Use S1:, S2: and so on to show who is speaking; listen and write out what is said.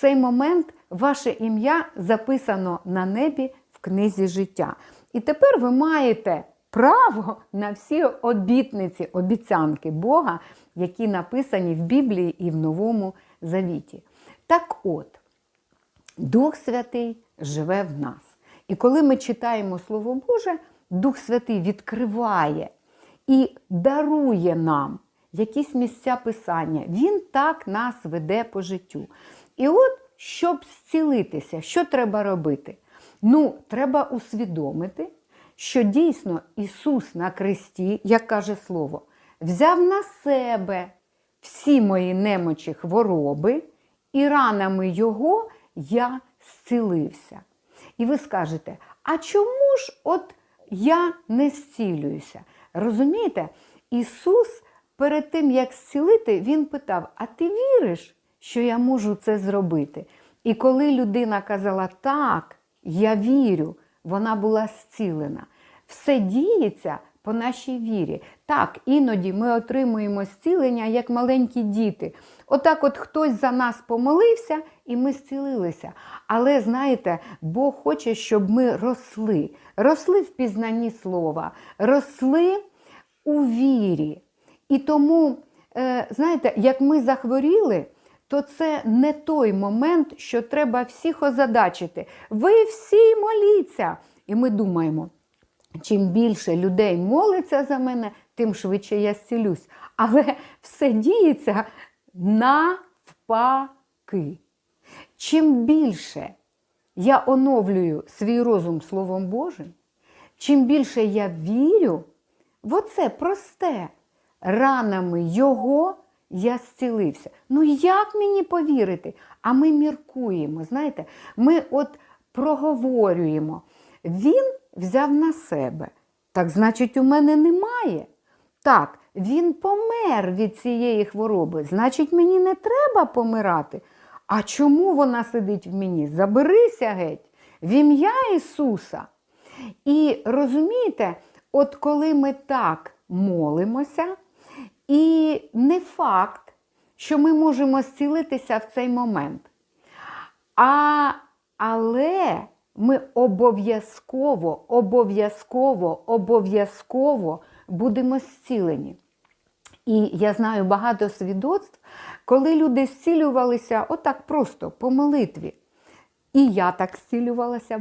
S1: цей момент ваше ім'я записано на небі в книзі життя. І тепер ви маєте право на всі обітниці, обіцянки Бога, які написані в Біблії і в Новому Завіті. Так от, Дух Святий живе в нас. І коли ми читаємо Слово Боже, Дух Святий відкриває і дарує нам якісь місця Писання. Він так нас веде по життю. І от, щоб зцілитися, що треба робити? Ну, треба усвідомити, що дійсно Ісус на кресті, як каже Слово, взяв на себе всі мої немочі хвороби, і ранами Його я зцілився. І ви скажете, а чому ж от я не зцілююся? Розумієте, Ісус перед тим, як зцілити, Він питав: А ти віриш, що я можу це зробити? І коли людина казала так, я вірю, вона була зцілена. Все діється по нашій вірі. Так, іноді ми отримуємо зцілення як маленькі діти. Отак, от хтось за нас помолився, і ми зцілилися. Але знаєте, Бог хоче, щоб ми росли, росли в пізнанні слова, росли у вірі. І тому, е, знаєте, як ми захворіли, то це не той момент, що треба всіх озадачити. Ви всі моліться. І ми думаємо, чим більше людей молиться за мене, тим швидше я зцілюсь. Але все діється навпаки. Чим більше я оновлюю свій розум Словом Божим, чим більше я вірю в оце просте, ранами Його я зцілився. Ну як мені повірити? А ми міркуємо, знаєте, ми от проговорюємо. Він взяв на себе. Так значить, у мене немає. Так, він помер від цієї хвороби. Значить, мені не треба помирати. А чому вона сидить в мені? Заберися геть, в ім'я Ісуса. І розумієте, от коли ми так молимося, і не факт, що ми можемо зцілитися в цей момент. А, але ми обов'язково, обов'язково, обов'язково будемо зцілені. І я знаю багато свідоцтв, коли люди зцілювалися отак просто по молитві. І я так зцілювалася